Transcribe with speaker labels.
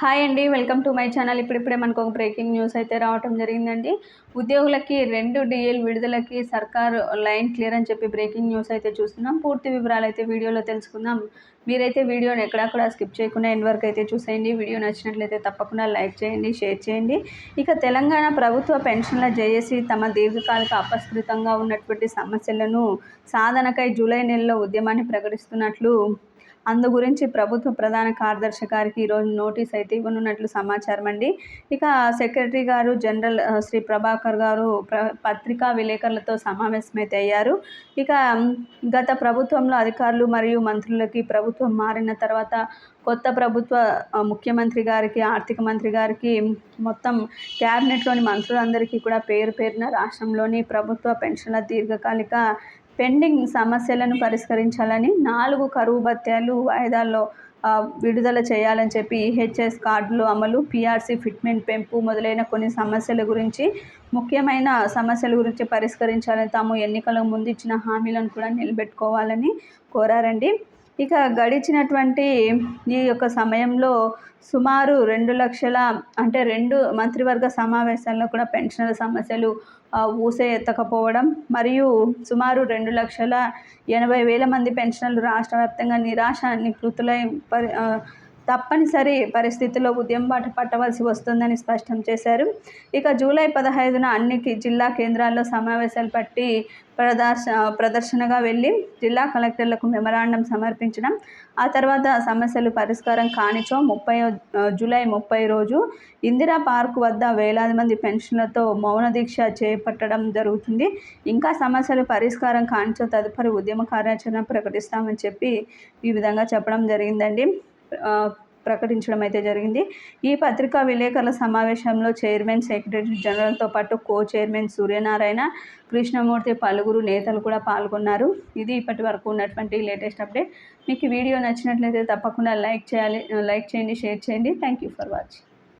Speaker 1: Hi అండి welcome to my channel. ఇప్పుడిప్పుడే మనకు ఒక బ్రేకింగ్ న్యూస్ అయితే రావటం జరిగిందండి. ఉద్యోగులకి రెండు డిఎల్ విడుదలకి సర్కారు లైన్ క్లియర్ అని చెప్పి బ్రేకింగ్ న్యూస్ అయితే చూస్తున్నాం. పూర్తి వివరాలు అయితే వీడియోలో తెలుసుకుందాం. మీరైతే వీడియోని ఎక్కడా స్కిప్ చేయకుండా ఎండ్ వరకు అయితే చూసేయండి. వీడియో నచ్చినట్లయితే తప్పకుండా లైక్ చేయండి షేర్ చేయండి. ఇక తెలంగాణ ప్రభుత్వ పెన్షన్ల జేఏసీ తమ దీర్ఘకాలిక అపస్కృతంగా ఉన్నటువంటి సమస్యలను సాధనకై జూలై నెలలో ఉద్యమాన్ని ప్రకటిస్తున్నట్లు అందు గురించి ప్రభుత్వ ప్రధాన కార్యదర్శి గారికి ఈరోజు నోటీస్ అయితే ఇవ్వనున్నట్లు సమాచారం అండి. ఇక సెక్రటరీ గారు జనరల్ శ్రీ ప్రభాకర్ గారు ప్ర పత్రికా విలేకరులతో సమావేశమైతే అయ్యారు ఇక గత ప్రభుత్వంలో అధికారులు మరియు మంత్రులకి ప్రభుత్వం మారిన తర్వాత కొత్త ప్రభుత్వ ముఖ్యమంత్రి గారికి ఆర్థిక మంత్రి గారికి మొత్తం క్యాబినెట్లోని మంత్రులందరికీ కూడా పేరు పేరున రాష్ట్రంలోని ప్రభుత్వ పెన్షన్ల దీర్ఘకాలిక పెండింగ్ సమస్యలను పరిష్కరించాలని నాలుగు కరువు భత్యాలు వాయిదాల్లో విడుదల చేయాలని చెప్పి ఈహెచ్ఎస్ కార్డులు అమలు పిఆర్సీ ఫిట్మెంట్ పెంపు మొదలైన కొన్ని సమస్యల గురించి ముఖ్యమైన సమస్యల గురించి పరిష్కరించాలని తాము ఎన్నికల ముందు ఇచ్చిన హామీలను కూడా నిలబెట్టుకోవాలని కోరారండి. ఇక గడిచినటువంటి ఈ యొక్క సమయంలో సుమారు రెండు లక్షల అంటే రెండు మంత్రివర్గ సమావేశాల్లో కూడా పెన్షన్ల సమస్యలు ఊసే ఎత్తకపోవడం మరియు సుమారు రెండు లక్షల ఎనభై వేల మంది పెన్షన్లు రాష్ట్ర వ్యాప్తంగా నిరాశ నికృతులై పరి తప్పనిసరి పరిస్థితుల్లో ఉద్యమం బాట పట్టవలసి వస్తుందని స్పష్టం చేశారు. ఇక జూలై పదహైదున అన్ని జిల్లా కేంద్రాల్లో సమావేశాలు పట్టి ప్రదర్శ ప్రదర్శనగా వెళ్ళి జిల్లా కలెక్టర్లకు మెమరాండం సమర్పించడం ఆ తర్వాత సమస్యలు పరిష్కారం కానిచో ముప్పై జూలై ముప్పై రోజు ఇందిరా పార్క్ వద్ద వేలాది మంది పెన్షన్లతో మౌన దీక్ష చేపట్టడం జరుగుతుంది. ఇంకా సమస్యలు పరిష్కారం కానిచో తదుపరి ఉద్యమ కార్యాచరణ ప్రకటిస్తామని చెప్పి ఈ విధంగా చెప్పడం జరిగిందండి. ప్రకటించడం అయితే జరిగింది. ఈ పత్రికా విలేకరుల సమావేశంలో చైర్మన్ సెక్రటరీ జనరల్తో పాటు కో చైర్మన్ సూర్యనారాయణ కృష్ణమూర్తి పలువురు నేతలు కూడా పాల్గొన్నారు. ఇది ఇప్పటి వరకు ఉన్నటువంటి లేటెస్ట్ అప్డేట్. మీకు వీడియో నచ్చినట్లయితే తప్పకుండా లైక్ చేయాలి లైక్ చేయండి షేర్ చేయండి. Thank you for watching.